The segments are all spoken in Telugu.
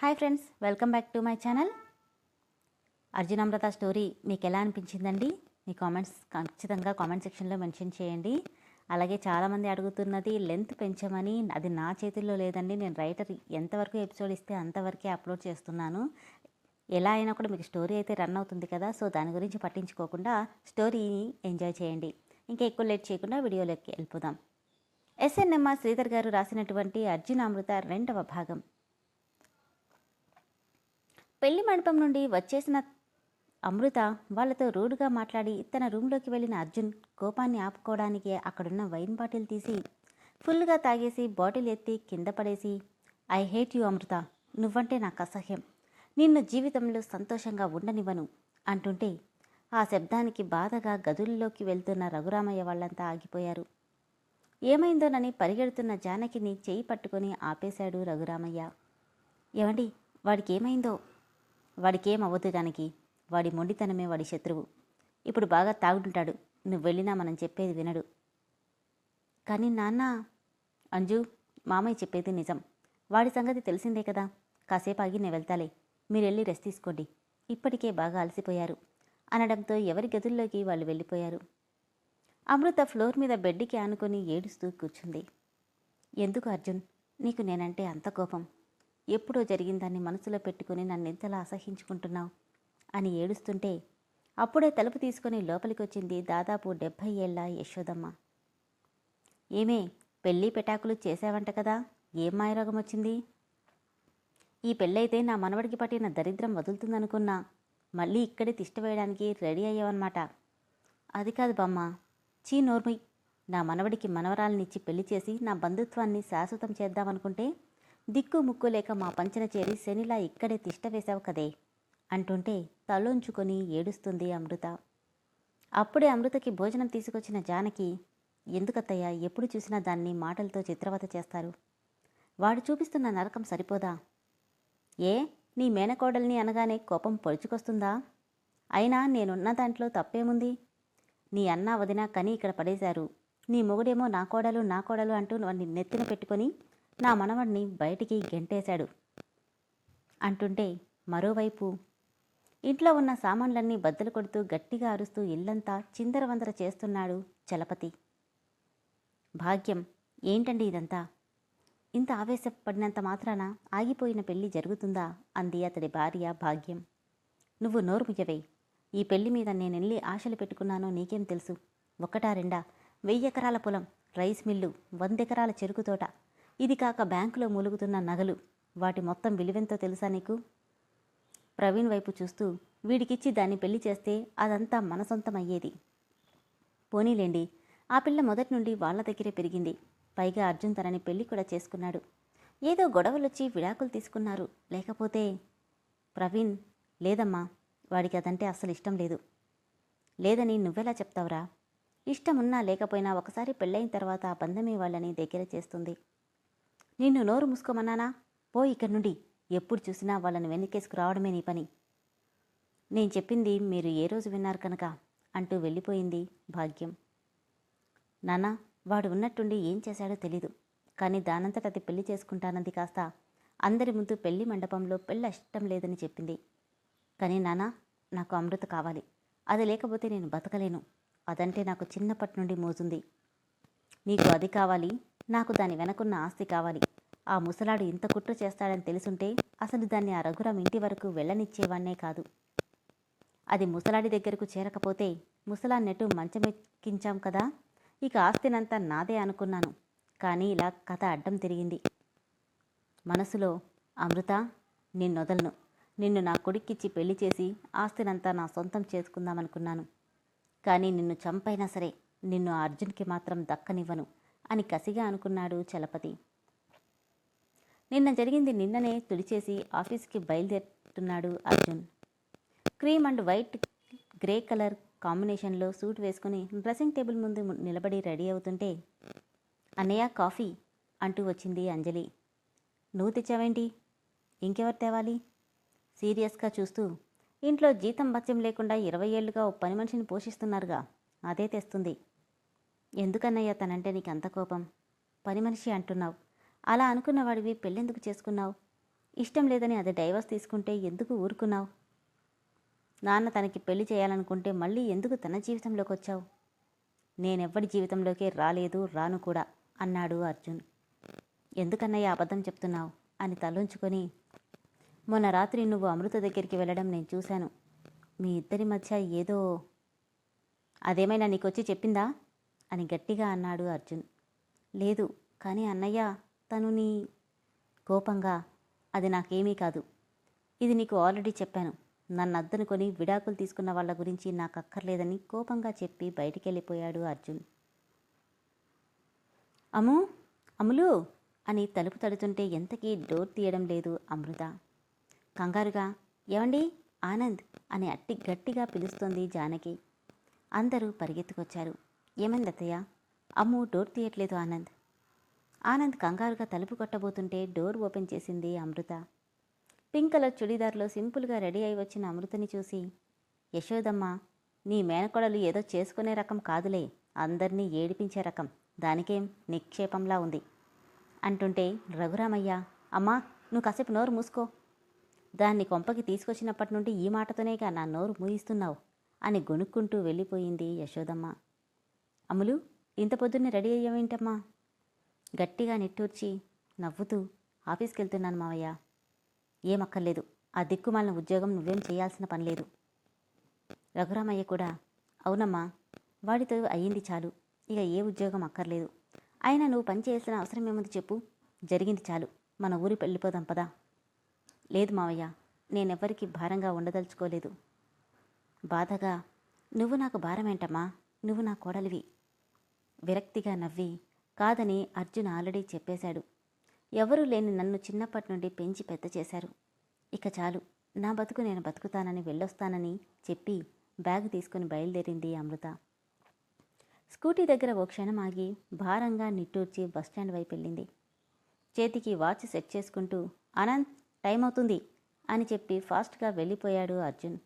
Hi friends welcome back to my channel. అర్జునామృత story మీకు ఎలా అనిపించిందండి? మీ కామెంట్స్ ఖచ్చితంగా కామెంట్ సెక్షన్లో మెన్షన్ చేయండి. అలాగే చాలామంది అడుగుతున్నది లెంత్ పెంచమని? అది నా చేతుల్లో లేదండి. నేను రైటర్ ఎంతవరకు ఎపిసోడ్ ఇస్తే అంతవరకే అప్లోడ్ చేస్తున్నాను. ఎలా అయినా కూడా మీకు స్టోరీ అయితే రన్ అవుతుంది కదా సో దాని గురించి పట్టించుకోకుండా స్టోరీని ఎంజాయ్ చేయండి. ఇంకా ఎక్కువ లేట్ చేయకుండా వీడియోలోకి వెళ్ళిపోదాం. ఎస్ఎన్ఎంఆర్ శ్రీధర్ గారు రాసినటువంటి అర్జునామృత రెండవ భాగం. పెళ్ళి మండపం నుండి వచ్చేసిన అమృత వాళ్ళతో రూడ్గా మాట్లాడి తన రూమ్లోకి వెళ్ళిన అర్జున్ కోపాన్ని ఆపుకోవడానికి అక్కడున్న వైన్ బాటిల్ తీసి ఫుల్గా తాగేసి బాటిల్ ఎత్తి కింద పడేసి ఐ హేట్ యు అమృత నువ్వంటే నాకు అసహ్యం. నిన్ను జీవితంలో సంతోషంగా ఉండనివ్వను అంటుంటే ఆ శబ్దానికి బాధగా గదుల్లోకి వెళ్తున్న రఘురామయ్య వాళ్ళంతా ఆగిపోయారు. ఏమైందోనని పరిగెడుతున్న జానకిని చేయి పట్టుకొని ఆపేశాడు రఘురామయ్య. ఏమండి వాడికి ఏమైందో వాడికేం అవ్వదు జానకి వాడి మొండితనమే వాడి శత్రువు. ఇప్పుడు బాగా తాగుంటాడు నువ్వు వెళ్ళినా మనం చెప్పేది వినడు. కానీ నాన్న అంజు మామయ్య చెప్పేది నిజం. వాడి సంగతి తెలిసిందే కదా. కాసేపు ఆగి నేను వెళ్తాలే. మీరెళ్ళి రెస్ట్ తీసుకోండి. ఇప్పటికే బాగా అలసిపోయారు. అనడంతో ఎవరి గదుల్లోకి వాళ్ళు వెళ్ళిపోయారు. అమృత ఫ్లోర్ మీద బెడ్డికి ఆనుకొని ఏడుస్తూ కూర్చుంది. ఎందుకు అర్జున్? నీకు నేనంటే అంత కోపం. ఎప్పుడో జరిగిందాన్ని మనసులో పెట్టుకుని నన్ను ఎంతలా అసహించుకుంటున్నావు? అని ఏడుస్తుంటే అప్పుడే తలుపు తీసుకుని లోపలికి వచ్చింది దాదాపు డెబ్భై ఏళ్ళ యశోదమ్మ. ఏమే పెళ్ళి పెటాకులు చేసావంట కదా ఏం మాయరోగం వచ్చింది ఈ పెళ్ళైతే నా మనవడికి పట్టిన దరిద్రం వదులుతుందనుకున్నా మళ్ళీ ఇక్కడే తిష్ట వేయడానికి రెడీ అయ్యావన్నమాట. అది కాదు బామ్మ చీ నోర్మి నా మనవడికి మనవరాలనిచ్చి పెళ్ళి చేసి నా బంధుత్వాన్ని శాశ్వతం చేద్దామనుకుంటే దిక్కు ముక్కు లేక మా పంచన చేరి శనిలా ఇక్కడే తిష్ట వేశావు కదే అంటుంటే తలోంచుకొని ఏడుస్తుంది అమృత. అప్పుడే అమృతకి భోజనం తీసుకొచ్చిన జానకి ఎందుకత్తయ్య ఎప్పుడు చూసినా దాన్ని మాటలతో చిత్రవత చేస్తారు. వాడు చూపిస్తున్న నరకం సరిపోదా? ఏ నీ మేనకోడల్ని అనగానే కోపం పొడుచుకొస్తుందా? అయినా నేనున్న దాంట్లో తప్పేముంది? నీ అన్న వదిన కని ఇక్కడ పడేశారు. నీ మొగుడేమో నా కోడలు నా కోడలు అంటూ వాడిని నెత్తిన పెట్టుకొని నా మనవడిని బయటికి గెంటేశాడు. అంటుంటే మరోవైపు ఇంట్లో ఉన్న సామాన్లన్నీ బద్దలు కొడుతూ గట్టిగా అరుస్తూ ఇల్లంతా చిందరవందర చేస్తున్నాడు చలపతి. భాగ్యం ఏంటండి ఇదంతా? ఇంత ఆవేశపడినంత మాత్రాన ఆగిపోయిన పెళ్ళి జరుగుతుందా? అంది అతడి భార్య భాగ్యం. నువ్వు నోరు ముయ్యవే. ఈ పెళ్ళి మీద నేనెళ్ళి ఆశలు పెట్టుకున్నానో నీకేం తెలుసు? ఒకటా రెండా? వెయ్యి ఎకరాల పొలం రైస్ మిల్లు వందెకరాల చెరుకు తోట. ఇది కాక బ్యాంకులో మూలుగుతున్న నగలు వాటి మొత్తం విలువెంతో తెలుసా నీకు? ప్రవీణ్ వైపు చూస్తూ వీడికిచ్చి దాన్ని పెళ్ళి చేస్తే అదంతా మన సొంతమయ్యేది పోనీలేండి ఆ పిల్ల మొదటి నుండి వాళ్ళ దగ్గరే పెరిగింది. పైగా అర్జున్ తనని పెళ్ళి కూడా చేసుకున్నాడు. ఏదో గొడవలొచ్చి విడాకులు తీసుకున్నారు. లేకపోతే ప్రవీణ్ లేదమ్మా వాడికి అదంటే అస్సలు ఇష్టం లేదు. లేదని నువ్వెలా చెప్తావురా? ఇష్టం ఉన్నా లేకపోయినా ఒకసారి పెళ్ళైన తర్వాత ఆ బంధమే వాళ్ళని దగ్గర చేస్తుంది. నిన్ను నోరు మూసుకోమన్నానా? పో ఇక్కడి నుండి. ఎప్పుడు చూసినా వాళ్ళని వెనకేసుకు రావడమే నీ పని. నేను చెప్పింది మీరు ఏ రోజు విన్నారు కనుక అంటూ వెళ్ళిపోయింది భాగ్యం. నానా వాడు ఉన్నట్టుండి ఏం చేశాడో తెలీదు. కానీ దానంతట అది పెళ్ళి చేసుకుంటానంది కాస్త. అందరి ముందు పెళ్ళి మండపంలో పెళ్ళి ఇష్టం లేదని చెప్పింది. కానీ నానా నాకు అమృత కావాలి. అది లేకపోతే నేను బతకలేను. అదంటే నాకు చిన్నప్పటి నుండి మోజుంది. నీకు అది కావాలి నాకు దాని వెనకున్న ఆస్తి కావాలి. ఆ ముసలాడు ఇంత కుట్ర చేస్తాడని తెలుసుంటే అసలు దాన్ని ఆ రఘురాం ఇంటి వరకు వెళ్ళనిచ్చేవాన్నే కాదు. అది ముసలాడి దగ్గరకు చేరకపోతే ముసలాన్నట్టు మంచమెక్కించాం కదా ఇక ఆస్తినంతా నాదే అనుకున్నాను. కానీ ఇలా కథ అడ్డం తిరిగింది. మనసులో అమృత నిన్నొదలను నిన్ను నా కొడుక్కిచ్చి పెళ్ళి చేసి ఆస్తినంతా నా సొంతం చేసుకుందామనుకున్నాను. కానీ నిన్ను చంపైనా సరే నిన్ను అర్జున్కి మాత్రం దక్కనివ్వను అని కసిగా అనుకున్నాడు చలపతి. నిన్న జరిగింది నిన్ననే తుడిచేసి ఆఫీస్కి బయలుదేరుతున్నాడు Arjun. Cream and white grey colour కాంబినేషన్లో సూట్ వేసుకుని డ్రెస్సింగ్ టేబుల్ ముందు నిలబడి రెడీ అవుతుంటే అన్నయ్య కాఫీ అంటూ వచ్చింది అంజలి. నువ్వు తెచ్చావేంటి? ఇంకెవరు తేవాలి? సీరియస్గా చూస్తూ ఇంట్లో జీతం భత్యం లేకుండా ఇరవై ఏళ్ళుగా ఓ పని మనిషిని పోషిస్తున్నారుగా అదే తెస్తుంది. ఎందుకన్నయ్య తనంటే నీకు అంత కోపం? పని మనిషి అంటున్నావు. అలా అనుకున్నవాడివి పెళ్ళెందుకు చేసుకున్నావు? ఇష్టం లేదని అది డైవర్స్ తీసుకుంటే ఎందుకు ఊరుకున్నావు? నాన్న తనకి పెళ్ళి చేయాలనుకుంటే మళ్ళీ ఎందుకు తన జీవితంలోకి వచ్చావు? నేనెవ్వడి జీవితంలోకి రాలేదు రాను కూడా అన్నాడు అర్జున్. ఎందుకన్నయ్య అబద్ధం చెప్తున్నావు? అని తలుంచుకొని మొన్న రాత్రి నువ్వు అమృత దగ్గరికి వెళ్ళడం నేను చూశాను. మీ ఇద్దరి మధ్య ఏదో అదేమైనా నీకొచ్చి చెప్పిందా? అని గట్టిగా అన్నాడు అర్జున్. లేదు కానీ అన్నయ్య తనుని కోపంగా అది నాకేమీ కాదు. ఇది నీకు ఆల్రెడీ చెప్పాను. నన్ను అద్దనుకొని విడాకులు తీసుకున్న వాళ్ళ గురించి నాకు అక్కర్లేదని కోపంగా చెప్పి బయటికి వెళ్ళిపోయాడు అర్జున్. అమ్ము అములు అని తలుపు తడుతుంటే ఎంతకీ డోర్ తీయడం లేదు అమృత. కంగారుగా ఏమండి ఆనంద్ అని అట్టి గట్టిగా పిలుస్తోంది జానకి. అందరూ పరిగెత్తుకొచ్చారు. ఏమైంది అత్తయ్య అమ్ము డోర్ తీయట్లేదు ఆనంద్. ఆనంద్ కంగారుగా తలుపు కొట్టబోతుంటే డోర్ ఓపెన్ చేసింది అమృత. పింక్ కలర్ చుడీదార్లో సింపుల్గా రెడీ అయి వచ్చిన అమృతని చూసి యశోదమ్మ నీ మేనకోడలు ఏదో చేసుకునే రకం కాదులే అందరినీ ఏడిపించే రకం దానికేం నిక్షేపంలా ఉంది అంటుంటే రఘురామయ్య అమ్మా నువ్వు కాసేపు నోరు మూసుకో. దాన్ని కొంపకి తీసుకొచ్చినప్పటి నుండి ఈ మాటతోనేగా నా నోరు మూయిస్తున్నావు అని గొనుక్కుంటూ వెళ్ళిపోయింది యశోదమ్మ. అమ్ములు ఇంత పొద్దున్నే రెడీ అయ్యావేంటమ్మా? గట్టిగా నిట్టూర్చి నవ్వుతూ ఆఫీస్కి వెళ్తున్నాను మావయ్య. ఏమక్కర్లేదు. ఆ దిక్కుమాలిన ఉద్యోగం నువ్వేం చేయాల్సిన పని లేదు. రఘురామయ్య కూడా అవునమ్మా వాడితో అయ్యింది చాలు. ఇక ఏ ఉద్యోగం అక్కర్లేదు. అయినా నువ్వు పని చేయాల్సిన అవసరం ఏముంది చెప్పు. జరిగింది చాలు. మన ఊరి వెళ్ళిపోదాం పదా. లేదు మావయ్య నేనెవ్వరికి భారంగా ఉండదలుచుకోలేదు. బాధగా నువ్వు నాకు భారమేంటమ్మా? నువ్వు నా కోడలివి. విరక్తిగా నవ్వి కాదని అర్జున్ ఆల్రెడీ చెప్పేశాడు. ఎవరూ లేని నన్ను చిన్నప్పటి నుండి పెంచి పెద్ద చేశారు. ఇక చాలు. నా బతుకు నేను బతుకుతానని వెళ్ళొస్తానని చెప్పి బ్యాగ్ తీసుకుని బయలుదేరింది అమృత. స్కూటీ దగ్గర ఓ క్షణం ఆగి భారంగా నిట్టూర్చి బస్టాండ్ వైపు వెళ్ళింది. చేతికి వాచ్ సెట్ చేసుకుంటూ అనంత్ టైం అవుతుంది అని చెప్పి ఫాస్ట్గా వెళ్ళిపోయాడు అర్జున్.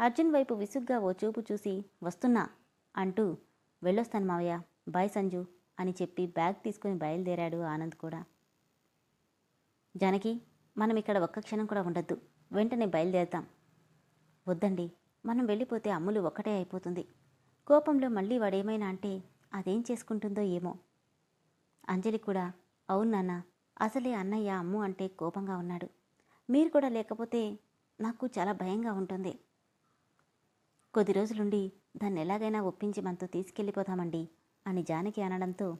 అర్జున్ వైపు విసుగ్గా ఓ చూపు చూసి వస్తున్నా అంటూ వెళ్ళొస్తాను మావయ్య. బాయ్ సంజు. అని చెప్పి బ్యాగ్ తీసుకుని బయలుదేరాడు ఆనంద్ కూడా. జానకి మనం ఇక్కడ ఒక్క క్షణం కూడా ఉండొద్దు. వెంటనే బయలుదేరుతాం. వద్దండి. మనం వెళ్ళిపోతే అమ్ములు ఒక్కటే అయిపోతుంది. కోపంలో మళ్ళీ వాడేమైనా అంటే అదేం చేసుకుంటుందో ఏమో. అంజలి కూడా అవును నాన్న అసలే అన్నయ్య అమ్ము అంటే కోపంగా ఉన్నాడు. మీరు కూడా లేకపోతే నాకు చాలా భయంగా ఉంటుంది. కొద్ది రోజులుండి దాన్ని ఎలాగైనా ఒప్పించి మనతో తీసుకెళ్ళిపోతామండి అని జానకి అనడంతో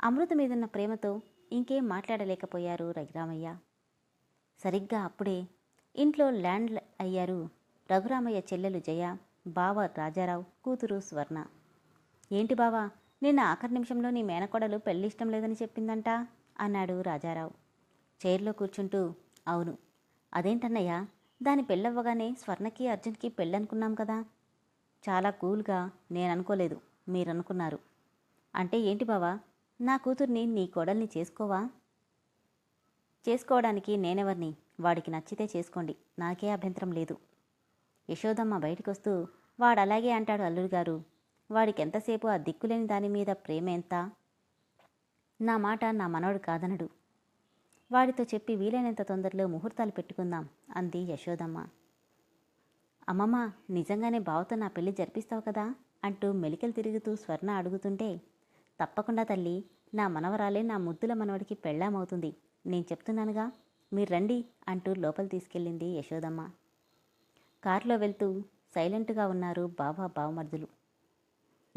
అమృత మీదున్న ప్రేమతో ఇంకేం మాట్లాడలేకపోయారు రఘురామయ్య. సరిగ్గా అప్పుడే ఇంట్లో ల్యాండ్ అయ్యారు రఘురామయ్య చెల్లెలు జయ బావ రాజారావు కూతురు స్వర్ణ. ఏంటి బావా నిన్న ఆఖరి నిమిషంలో నీ మేనకోడలు పెళ్ళి ఇష్టం లేదని చెప్పిందంట? అన్నాడు రాజారావు. చైర్లో కూర్చుంటూ అవును. అదేంటన్నయ్య దాని పెళ్ళవ్వగానే స్వర్ణకి అర్జున్కి పెళ్ళనుకున్నాం కదా. చాలా కూల్గా నేను అనుకోలేదు మీరనుకున్నారు. అంటే ఏంటి బావా? నా కూతుర్ని నీ కోడల్ని చేసుకోవా? చేసుకోవడానికి నేనెవర్ని? వాడికి నచ్చితే చేసుకోండి. నాకే అభ్యంతరం లేదు. యశోదమ్మ బయటకొస్తూ వాడు అలాగే అంటాడు అల్లుడు గారు. వాడికి ఎంతసేపు ఆ దిక్కులేని దాని మీద ప్రేమ ఎంత? నా మాట నా మనవడు కాదనడు. వాడితో చెప్పి వీలైనంత తొందరలో ముహూర్తాలు పెట్టుకుందాం అంది యశోదమ్మ. అమ్మమ్మ నిజంగానే బావతో నా పెళ్ళి జరిపిస్తావు కదా? అంటూ మెలికలు తిరుగుతూ స్వర్ణ అడుగుతుంటే తప్పకుండా తల్లి నా మనవరాలే నా ముద్దుల మనవడికి పెళ్ళామవుతుంది. నేను చెప్తున్నానుగా మీరు రండి అంటూ లోపల తీసుకెళ్ళింది యశోదమ్మ. కారులో వెళ్తూ సైలెంట్గా ఉన్నారు బాబా బావమర్దులు.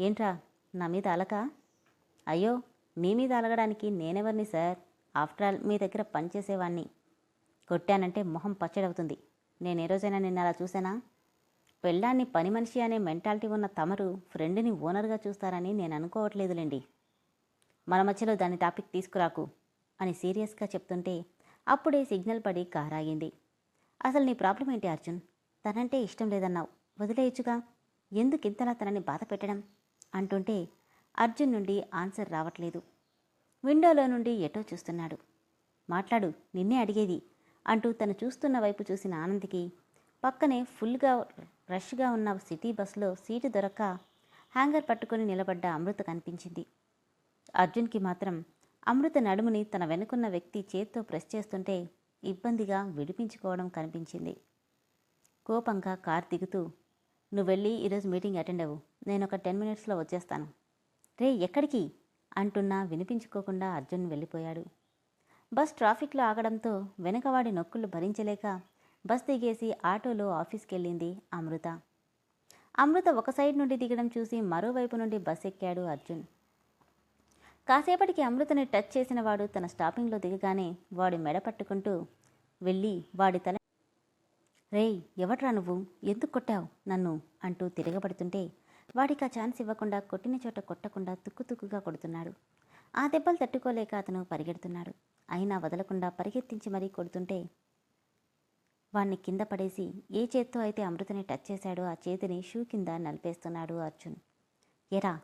ఏంట్రా నా మీద అలక? అయ్యో మీ మీద అలగడానికి నేనెవరిని సార్? ఆఫ్టర్ ఆల్ మీ దగ్గర పనిచేసేవాణ్ణి కొట్టానంటే మొహం పచ్చడవుతుంది. నేను ఏ రోజైనా నిన్న అలా చూసానా పెళ్ళాన్ని పని మనిషి అనే మెంటాలిటీ ఉన్న తమరు ఫ్రెండ్ని ఓనర్గా చూస్తారని నేను అనుకోవట్లేదులేండి. మన మధ్యలో దాని టాపిక్ తీసుకురాకు అని సీరియస్గా చెప్తుంటే అప్పుడే సిగ్నల్ పడి కారాగింది అసలు నీ ప్రాబ్లం ఏంటి అర్జున్? తనంటే ఇష్టం లేదన్నావు. వదిలేయచ్చుగా ఎందుకింతలా తనని బాధ పెట్టడం? అంటుంటే అర్జున్ నుండి ఆన్సర్ రావట్లేదు. విండోలో నుండి ఎటో చూస్తున్నాడు. మాట్లాడు నిన్నే అడిగేది అంటూ తను చూస్తున్న వైపు చూసిన ఆనంద్కి పక్కనే ఫుల్గా రష్గా ఉన్న సిటీ బస్సులో సీటు దొరక్క హ్యాంగర్ పట్టుకొని నిలబడ్డ అమృత కనిపించింది. అర్జున్కి మాత్రం అమృత నడుముని తన వెనుకున్న వ్యక్తి చేత్తో ప్రెస్ చేస్తుంటే ఇబ్బందిగా విడిపించుకోవడం కనిపించింది. కోపంగా కార్ దిగుతూ నువ్వు వెళ్ళి ఈరోజు మీటింగ్ అటెండ్ అవ్వు. నేను ఒక టెన్ మినిట్స్లో వచ్చేస్తాను. రే ఎక్కడికి? అంటున్నా వినిపించుకోకుండా అర్జున్ వెళ్ళిపోయాడు. బస్ ట్రాఫిక్లో ఆగడంతో వెనకవాడి నొక్కులు భరించలేక బస్ దిగేసి ఆటోలో ఆఫీస్కి వెళ్ళింది అమృత. అమృత ఒక సైడ్ నుండి దిగడం చూసి మరోవైపు నుండి బస్ ఎక్కాడు అర్జున్. కాసేపటికి అమృతని టచ్ చేసిన వాడు తన స్టాపింగ్లో దిగగానే వాడి మెడ పట్టుకుంటూ వెళ్ళి వాడి తల రేయ్ ఎవట్రా నువ్వు? ఎందుకు కొట్టావు నన్ను అంటూ తిరగబడుతుంటే వాడికి ఆ ఛాన్స్ ఇవ్వకుండా కొట్టిన చోట కొట్టకుండా తుక్కు తుక్కుగా కొడుతున్నాడు. ఆ దెబ్బలు తట్టుకోలేక అతను పరిగెడుతున్నాడు. అయినా వదలకుండా పరిగెత్తించి మరీ కొడుతుంటే వాణ్ణి కింద పడేసి ఏ చేత్తో అయితే అమృతని టచ్ చేశాడో ఆ చేతిని షూ కింద నలిపేస్తున్నాడు అర్జున్. ఎరా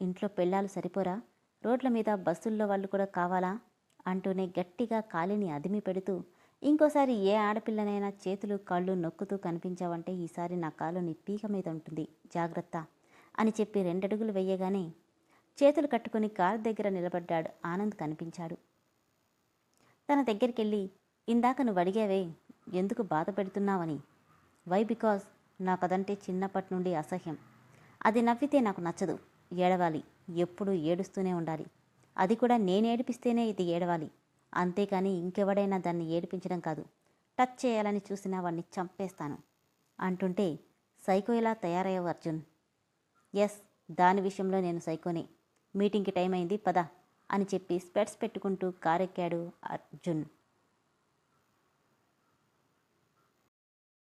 ఇంట్లో పెళ్ళాలు సరిపోరా? రోడ్ల మీద బస్సుల్లో వాళ్ళు కూడా కావాలా? అంటూనే గట్టిగా కాలిని అదిమి పెడుతూ ఇంకోసారి ఏ ఆడపిల్లనైనా చేతులు కాళ్ళు నొక్కుతూ కనిపించావంటే ఈసారి నా కాలు నీ పీక మీద ఉంటుంది. జాగ్రత్త అని చెప్పి రెండడుగులు వెయ్యగానే చేతులు కట్టుకుని కారు దగ్గర నిలబడ్డాడు ఆనంద్ కనిపించాడు. తన దగ్గరికెళ్ళి ఇందాక నువ్వు అడిగావే ఎందుకు బాధ పెడుతున్నావని? వై బికాజ్ నాకు అదంటే చిన్నప్పటి నుండి అసహ్యం. అది నవ్వితే నాకు నచ్చదు. ఏడవాలి. ఎప్పుడూ ఏడుస్తూనే ఉండాలి. అది కూడా నేను ఏడిపిస్తేనే ఇది ఏడవాలి. అంతేకాని ఇంకెవడైనా దాన్ని ఏడిపించడం కాదు. టచ్ చేయాలని చూసినా వాడిని చంపేస్తాను. అంటుంటే సైకో ఇలా తయారయ్యావు అర్జున్? ఎస్ దాని విషయంలో నేను సైకోనే. మీటింగ్కి టైం అయింది పద అని చెప్పి స్పెట్స్ పెట్టుకుంటూ కారెక్కాడు అర్జున్.